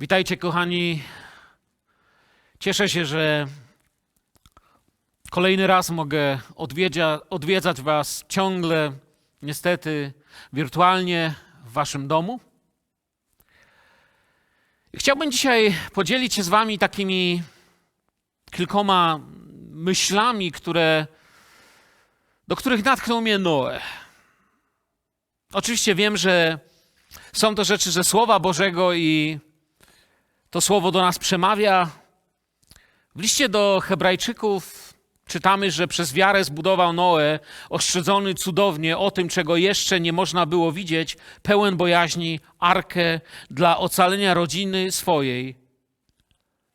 Witajcie, kochani. Cieszę się, że kolejny raz mogę odwiedzia, odwiedzać Was ciągle, niestety, wirtualnie w Waszym domu. Chciałbym dzisiaj podzielić się z Wami takimi kilkoma myślami, które, do których natchnął mnie Noe. Oczywiście wiem, że są to rzeczy ze Słowa Bożego i to słowo do nas przemawia. W liście do Hebrajczyków czytamy, że przez wiarę zbudował Noe, oszczędzony cudownie o tym, czego jeszcze nie można było widzieć, pełen bojaźni, arkę dla ocalenia rodziny swojej.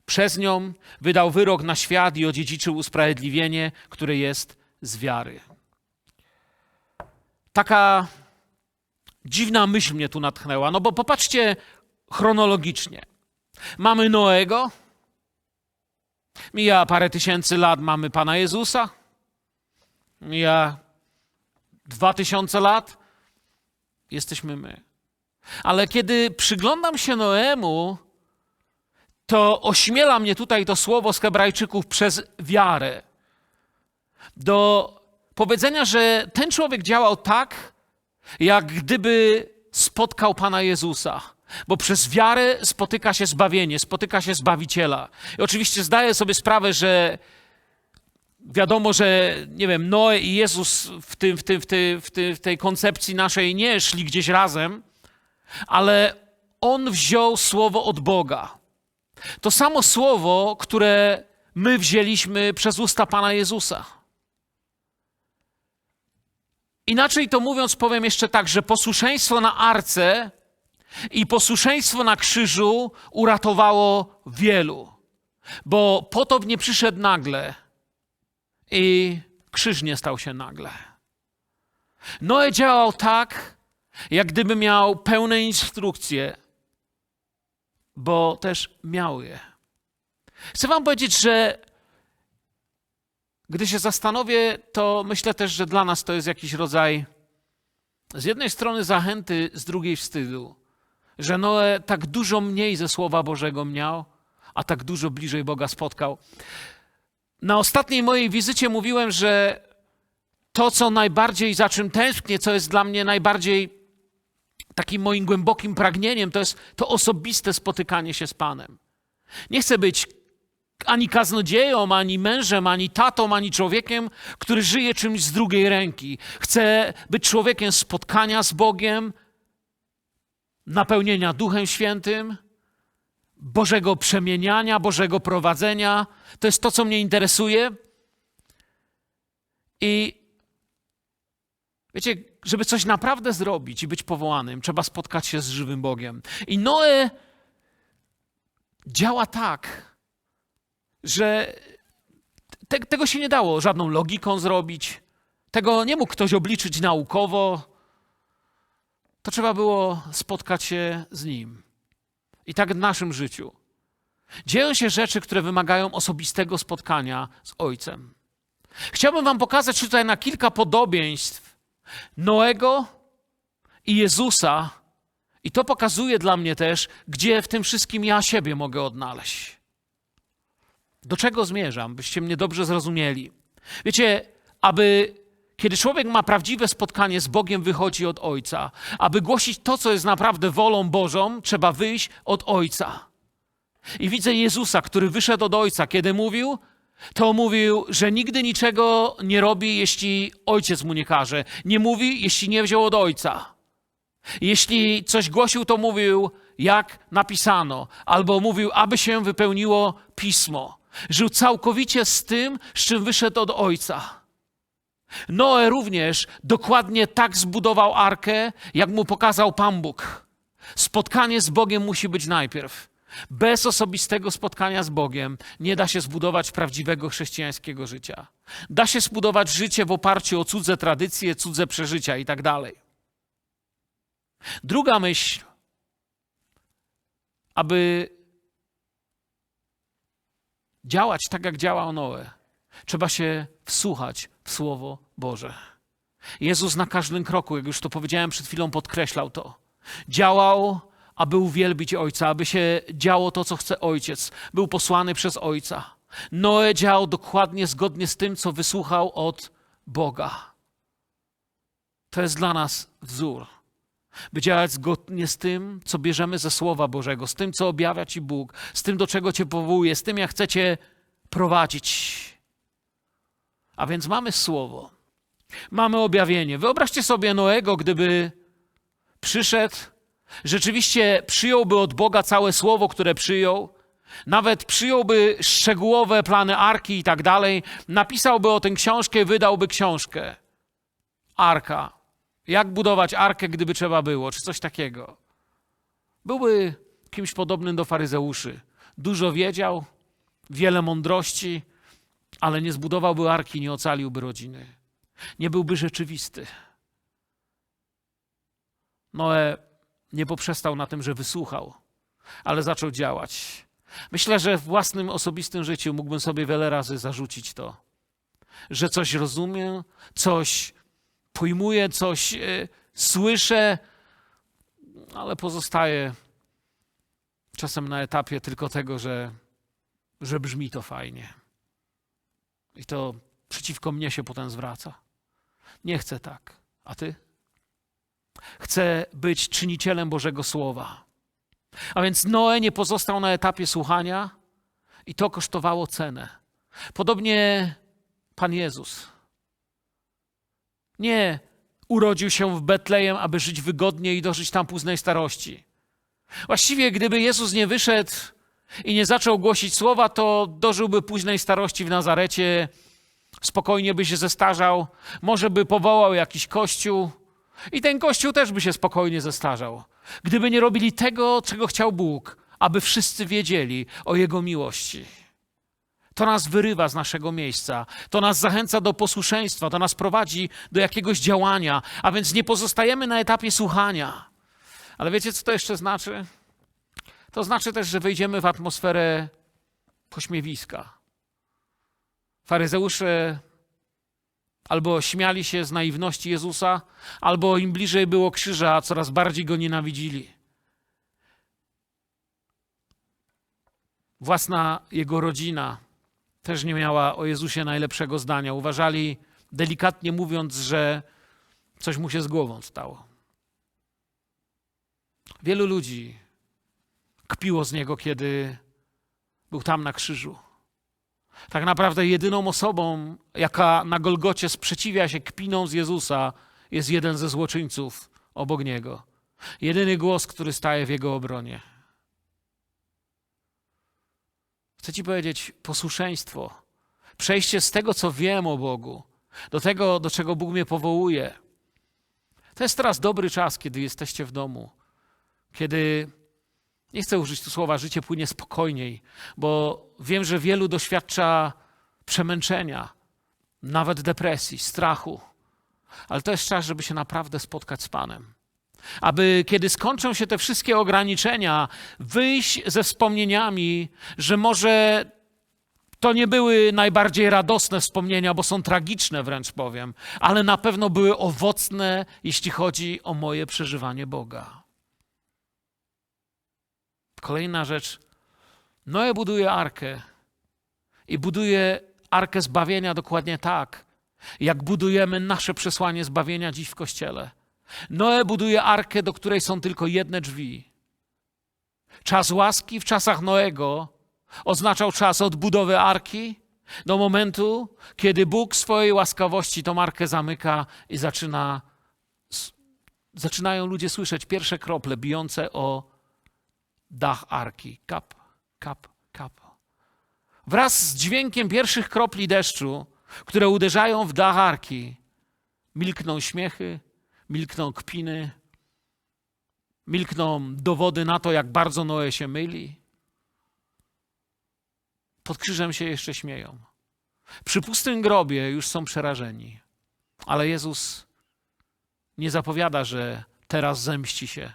Przez nią wydał wyrok na świat i odziedziczył usprawiedliwienie, które jest z wiary. Taka dziwna myśl mnie tu natchnęła, no bo popatrzcie chronologicznie. Mamy Noego, mija parę tysięcy lat, mamy Pana Jezusa, mija dwa tysiące lat, jesteśmy my. Ale kiedy przyglądam się Noemu, to ośmiela mnie tutaj to słowo z Hebrajczyków przez wiarę. Do powiedzenia, że ten człowiek działał tak, jak gdyby spotkał Pana Jezusa. Bo przez wiarę spotyka się zbawienie, spotyka się Zbawiciela. I oczywiście zdaję sobie sprawę, że wiadomo, że nie wiem, Noe i Jezus w, tym, w, tym, w, tym, w, tym, w tej koncepcji naszej nie szli gdzieś razem, ale on wziął słowo od Boga. To samo słowo, które my wzięliśmy przez usta Pana Jezusa. Inaczej to mówiąc, powiem jeszcze tak, że posłuszeństwo na arce i posłuszeństwo na krzyżu uratowało wielu. Bo potop nie przyszedł nagle i krzyż nie stał się nagle. Noe działał tak, jak gdyby miał pełne instrukcje, bo też miał je. Chcę Wam powiedzieć, że gdy się zastanowię, to myślę też, że dla nas to jest jakiś rodzaj z jednej strony zachęty, z drugiej wstydu, że Noe tak dużo mniej ze Słowa Bożego miał, a tak dużo bliżej Boga spotkał. Na ostatniej mojej wizycie mówiłem, że to, co najbardziej za czym tęsknię, co jest dla mnie najbardziej takim moim głębokim pragnieniem, to jest to osobiste spotykanie się z Panem. Nie chcę być ani kaznodzieją, ani mężem, ani tatą, ani człowiekiem, który żyje czymś z drugiej ręki. Chcę być człowiekiem spotkania z Bogiem, napełnienia Duchem Świętym, Bożego przemieniania, Bożego prowadzenia. To jest to, co mnie interesuje. I wiecie, żeby coś naprawdę zrobić i być powołanym, trzeba spotkać się z żywym Bogiem. I Noe działa tak, że te, tego się nie dało żadną logiką zrobić. Tego nie mógł ktoś obliczyć naukowo. To trzeba było spotkać się z Nim. I tak w naszym życiu. Dzieją się rzeczy, które wymagają osobistego spotkania z Ojcem. Chciałbym Wam pokazać tutaj na kilka podobieństw Noego i Jezusa. I to pokazuje dla mnie też, gdzie w tym wszystkim ja siebie mogę odnaleźć. Do czego zmierzam, byście mnie dobrze zrozumieli? Wiecie, aby kiedy człowiek ma prawdziwe spotkanie z Bogiem, wychodzi od Ojca. Aby głosić to, co jest naprawdę wolą Bożą, trzeba wyjść od Ojca. I widzę Jezusa, który wyszedł od Ojca, kiedy mówił, to mówił, że nigdy niczego nie robi, jeśli Ojciec mu nie każe. Nie mówi, jeśli nie wziął od Ojca. Jeśli coś głosił, to mówił, jak napisano, albo mówił, aby się wypełniło pismo. Żył całkowicie z tym, z czym wyszedł od Ojca. Noe również dokładnie tak zbudował arkę, jak mu pokazał Pan Bóg. Spotkanie z Bogiem musi być najpierw. Bez osobistego spotkania z Bogiem nie da się zbudować prawdziwego chrześcijańskiego życia. Da się zbudować życie w oparciu o cudze tradycje, cudze przeżycia i tak dalej. Druga myśl, aby działać tak, jak działał Noe, trzeba się wsłuchać Słowo Boże. Jezus na każdym kroku, jak już to powiedziałem przed chwilą, podkreślał to. Działał, aby uwielbić Ojca, aby się działo to, co chce Ojciec. Był posłany przez Ojca. Noe działał dokładnie zgodnie z tym, co wysłuchał od Boga. To jest dla nas wzór. By działać zgodnie z tym, co bierzemy ze Słowa Bożego, z tym, co objawia Ci Bóg, z tym, do czego Cię powołuje, z tym, jak chcecie prowadzić. A więc mamy Słowo, mamy objawienie. Wyobraźcie sobie Noego, gdyby przyszedł, rzeczywiście przyjąłby od Boga całe Słowo, które przyjął, nawet przyjąłby szczegółowe plany arki i tak dalej, napisałby o tym książkę, wydałby książkę. Arka. Jak budować arkę, gdyby trzeba było, czy coś takiego. Byłby kimś podobnym do faryzeuszy. Dużo wiedział, wiele mądrości, ale nie zbudowałby arki, nie ocaliłby rodziny. Nie byłby rzeczywisty. Noe nie poprzestał na tym, że wysłuchał, ale zaczął działać. Myślę, że w własnym osobistym życiu mógłbym sobie wiele razy zarzucić to, że coś rozumiem, coś pojmuję, coś e, słyszę, ale pozostaję czasem na etapie tylko tego, że, że brzmi to fajnie. I to przeciwko mnie się potem zwraca. Nie chcę tak. A ty? Chcę być czynicielem Bożego Słowa. A więc Noe nie pozostał na etapie słuchania i to kosztowało cenę. Podobnie Pan Jezus. Nie urodził się w Betlejem, aby żyć wygodnie i dożyć tam późnej starości. Właściwie, gdyby Jezus nie wyszedł i nie zaczął głosić słowa, to dożyłby późnej starości w Nazarecie, spokojnie by się zestarzał, może by powołał jakiś kościół i ten kościół też by się spokojnie zestarzał. Gdyby nie robili tego, czego chciał Bóg, aby wszyscy wiedzieli o Jego miłości. To nas wyrywa z naszego miejsca, to nas zachęca do posłuszeństwa, to nas prowadzi do jakiegoś działania, a więc nie pozostajemy na etapie słuchania. Ale wiecie, co to jeszcze znaczy? To znaczy też, że wejdziemy w atmosferę pośmiewiska. Faryzeusze albo śmiali się z naiwności Jezusa, albo im bliżej było krzyża, coraz bardziej go nienawidzili. Własna jego rodzina też nie miała o Jezusie najlepszego zdania. Uważali, delikatnie mówiąc, że coś mu się z głową stało. Wielu ludzi kpiło z niego, kiedy był tam na krzyżu. Tak naprawdę jedyną osobą, jaka na Golgocie sprzeciwia się kpiną z Jezusa, jest jeden ze złoczyńców obok niego. Jedyny głos, który staje w jego obronie. Chcę ci powiedzieć, posłuszeństwo, przejście z tego, co wiem o Bogu, do tego, do czego Bóg mnie powołuje. To jest teraz dobry czas, kiedy jesteście w domu, kiedy nie chcę użyć tu słowa życie płynie spokojniej, bo wiem, że wielu doświadcza przemęczenia, nawet depresji, strachu. Ale to jest czas, żeby się naprawdę spotkać z Panem. Aby kiedy skończą się te wszystkie ograniczenia, wyjść ze wspomnieniami, że może to nie były najbardziej radosne wspomnienia, bo są tragiczne wręcz powiem, ale na pewno były owocne, jeśli chodzi o moje przeżywanie Boga. Kolejna rzecz. Noe buduje arkę i buduje arkę zbawienia dokładnie tak, jak budujemy nasze przesłanie zbawienia dziś w kościele. Noe buduje arkę, do której są tylko jedne drzwi. Czas łaski w czasach Noego oznaczał czas odbudowy arki do momentu, kiedy Bóg swojej łaskawości tą arkę zamyka i zaczyna, zaczynają ludzie słyszeć pierwsze krople bijące o dach arki. Kap, kap, kap. Wraz z dźwiękiem pierwszych kropli deszczu, które uderzają w dach arki, milkną śmiechy, milkną kpiny, milkną dowody na to, jak bardzo Noe się myli. Pod krzyżem się jeszcze śmieją. Przy pustym grobie już są przerażeni. Ale Jezus nie zapowiada, że teraz zemści się,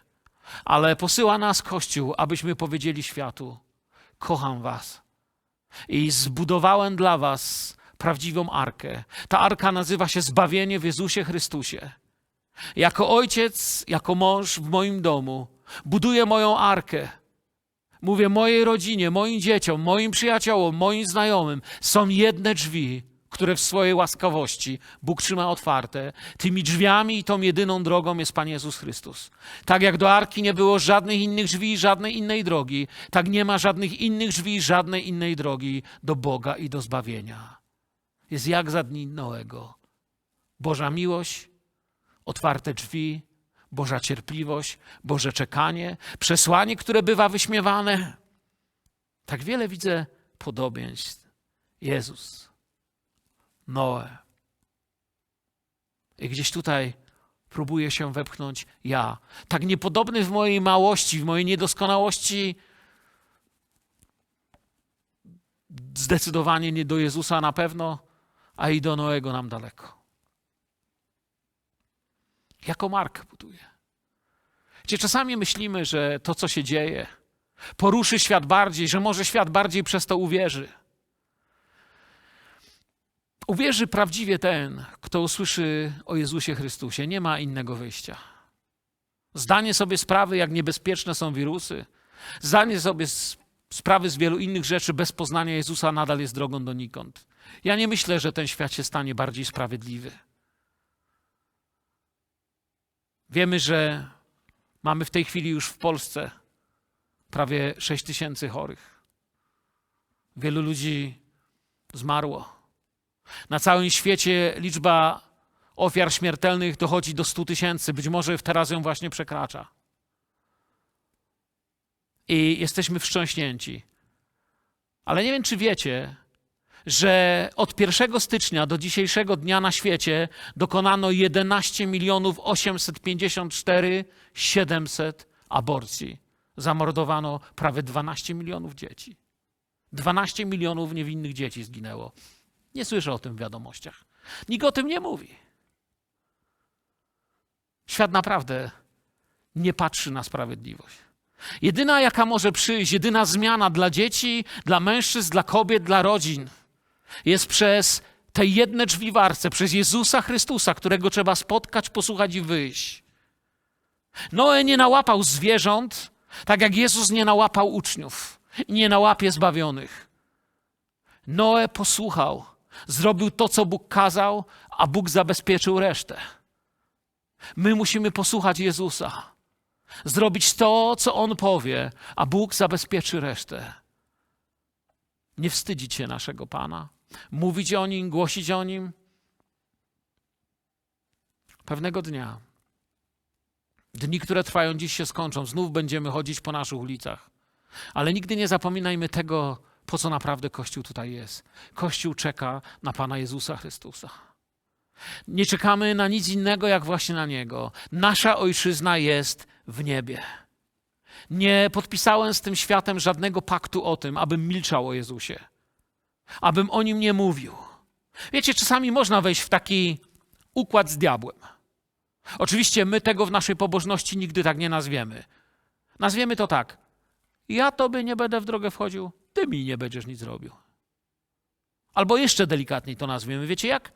ale posyła nas Kościół, abyśmy powiedzieli światu: Kocham Was. I zbudowałem dla Was prawdziwą arkę. Ta arka nazywa się Zbawienie w Jezusie Chrystusie. Jako ojciec, jako mąż w moim domu Buduję moją arkę. Mówię mojej rodzinie, moim dzieciom, moim przyjaciołom, moim znajomym. Są jedne drzwi, które w swojej łaskawości Bóg trzyma otwarte. Tymi drzwiami i tą jedyną drogą jest Pan Jezus Chrystus. Tak jak do arki nie było żadnych innych drzwi, żadnej innej drogi, tak nie ma żadnych innych drzwi, żadnej innej drogi do Boga i do zbawienia. Jest jak za dni Noego. Boża miłość, otwarte drzwi, Boża cierpliwość, Boże czekanie, przesłanie, które bywa wyśmiewane. Tak wiele widzę podobieństw. Jezus, Noe. I gdzieś tutaj próbuję się wepchnąć ja. Tak niepodobny w mojej małości, w mojej niedoskonałości, zdecydowanie nie do Jezusa na pewno, a i do Noego nam daleko. Jako markę buduje. Gdzie czasami myślimy, że to, co się dzieje, poruszy świat bardziej, że może świat bardziej przez to uwierzy. Uwierzy prawdziwie ten, kto usłyszy o Jezusie Chrystusie. Nie ma innego wyjścia. Zdanie sobie sprawy, jak niebezpieczne są wirusy, zdanie sobie sprawy z wielu innych rzeczy bez poznania Jezusa nadal jest drogą donikąd. Ja nie myślę, że ten świat się stanie bardziej sprawiedliwy. Wiemy, że mamy w tej chwili już w Polsce prawie 6 tysięcy chorych. Wielu ludzi zmarło. Na całym świecie liczba ofiar śmiertelnych dochodzi do 100 tysięcy, być może teraz ją właśnie przekracza. I jesteśmy wstrząśnięci. Ale nie wiem, czy wiecie, że od 1 stycznia do dzisiejszego dnia na świecie dokonano 11 milionów 854 700 aborcji. Zamordowano prawie 12 milionów dzieci. 12 milionów niewinnych dzieci zginęło. Nie słyszę o tym w wiadomościach. Nikt o tym nie mówi. Świat naprawdę nie patrzy na sprawiedliwość. Jedyna, jaka może przyjść, jedyna zmiana dla dzieci, dla mężczyzn, dla kobiet, dla rodzin, jest przez te jedne drzwi w arce, przez Jezusa Chrystusa, którego trzeba spotkać, posłuchać i wyjść. Noe nie nałapał zwierząt, tak jak Jezus nie nałapał uczniów nie nałapie zbawionych. Noe posłuchał, zrobił to, co Bóg kazał, a Bóg zabezpieczył resztę. My musimy posłuchać Jezusa, zrobić to, co On powie, a Bóg zabezpieczy resztę. Nie wstydzić się naszego Pana, mówić o Nim, głosić o Nim. Pewnego dnia, dni, które trwają dziś, się skończą. Znów będziemy chodzić po naszych ulicach. Ale nigdy nie zapominajmy tego, po co naprawdę Kościół tutaj jest. Kościół czeka na Pana Jezusa Chrystusa. Nie czekamy na nic innego, jak właśnie na Niego. Nasza ojczyzna jest w niebie. Nie podpisałem z tym światem żadnego paktu o tym, abym milczał o Jezusie, abym o nim nie mówił. Wiecie, czasami można wejść w taki układ z diabłem. Oczywiście my tego w naszej pobożności nigdy tak nie nazwiemy. Nazwiemy to tak: Ja tobie nie będę w drogę wchodził, ty mi nie będziesz nic robił. Albo jeszcze delikatniej to nazwiemy. Wiecie jak?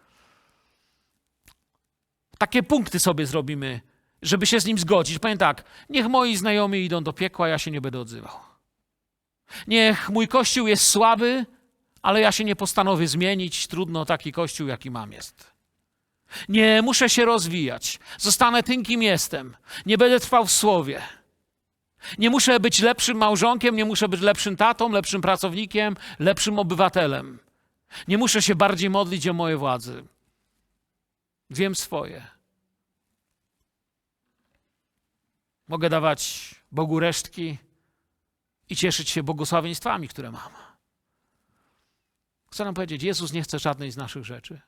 Takie punkty sobie zrobimy, żeby się z nim zgodzić. Powiem tak, niech moi znajomi idą do piekła, ja się nie będę odzywał. Niech mój kościół jest słaby, ale ja się nie postanowię zmienić. Trudno taki kościół, jaki mam jest. Nie muszę się rozwijać. Zostanę tym, kim jestem. Nie będę trwał w słowie. Nie muszę być lepszym małżonkiem, nie muszę być lepszym tatą, lepszym pracownikiem, lepszym obywatelem. Nie muszę się bardziej modlić o moje władzy. Wiem swoje. Mogę dawać Bogu resztki i cieszyć się błogosławieństwami, które mam. Chcę nam powiedzieć, Jezus nie chce żadnej z naszych rzeczy.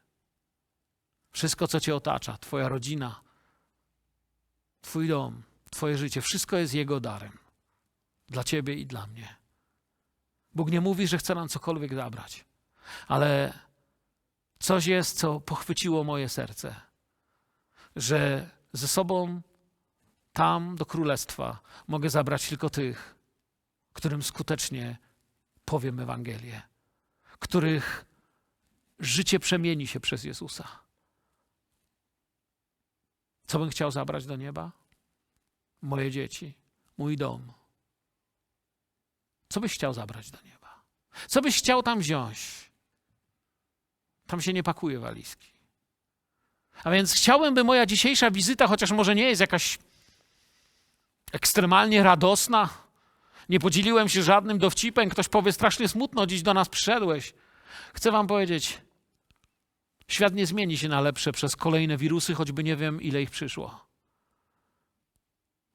Wszystko, co cię otacza, twoja rodzina, twój dom, twoje życie, wszystko jest Jego darem. Dla ciebie i dla mnie. Bóg nie mówi, że chce nam cokolwiek zabrać, ale coś jest, co pochwyciło moje serce, że ze sobą tam do królestwa mogę zabrać tylko tych, którym skutecznie powiem Ewangelię, których życie przemieni się przez Jezusa. Co bym chciał zabrać do nieba? Moje dzieci, mój dom. Co byś chciał zabrać do nieba? Co byś chciał tam wziąć? Tam się nie pakuje walizki. A więc chciałbym, by moja dzisiejsza wizyta, chociaż może nie jest jakaś ekstremalnie radosna, nie podzieliłem się żadnym dowcipem, ktoś powie strasznie smutno, dziś do nas przyszedłeś. Chcę wam powiedzieć, świat nie zmieni się na lepsze przez kolejne wirusy, choćby nie wiem, ile ich przyszło.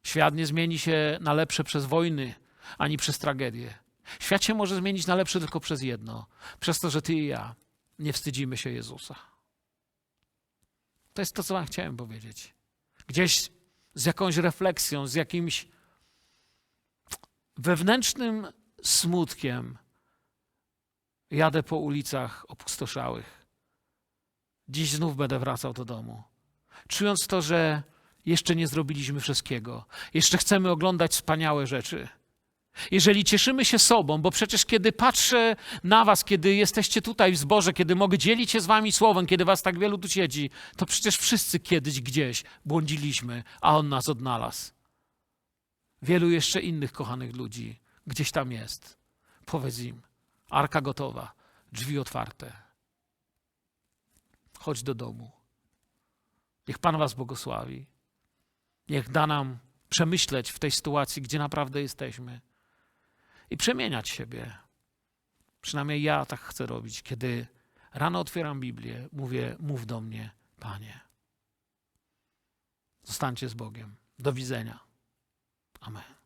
Świat nie zmieni się na lepsze przez wojny, ani przez tragedie. Świat się może zmienić na lepsze tylko przez jedno: przez to, że ty i ja nie wstydzimy się Jezusa. To jest to, co Wam chciałem powiedzieć. Gdzieś z jakąś refleksją, z jakimś wewnętrznym smutkiem jadę po ulicach opustoszałych. Dziś znów będę wracał do domu, czując to, że jeszcze nie zrobiliśmy wszystkiego, jeszcze chcemy oglądać wspaniałe rzeczy. Jeżeli cieszymy się sobą, bo przecież kiedy patrzę na Was, kiedy jesteście tutaj w zborze, kiedy mogę dzielić się z Wami słowem, kiedy Was tak wielu tu siedzi, to przecież wszyscy kiedyś gdzieś błądziliśmy, a On nas odnalazł. Wielu jeszcze innych kochanych ludzi gdzieś tam jest. Powiedz im, arka gotowa, drzwi otwarte. Chodź do domu. Niech Pan Was błogosławi. Niech da nam przemyśleć w tej sytuacji, gdzie naprawdę jesteśmy i przemieniać siebie. Przynajmniej ja tak chcę robić, kiedy rano otwieram Biblię, mówię: Mów do mnie, Panie. Zostańcie z Bogiem. Do widzenia. Amen.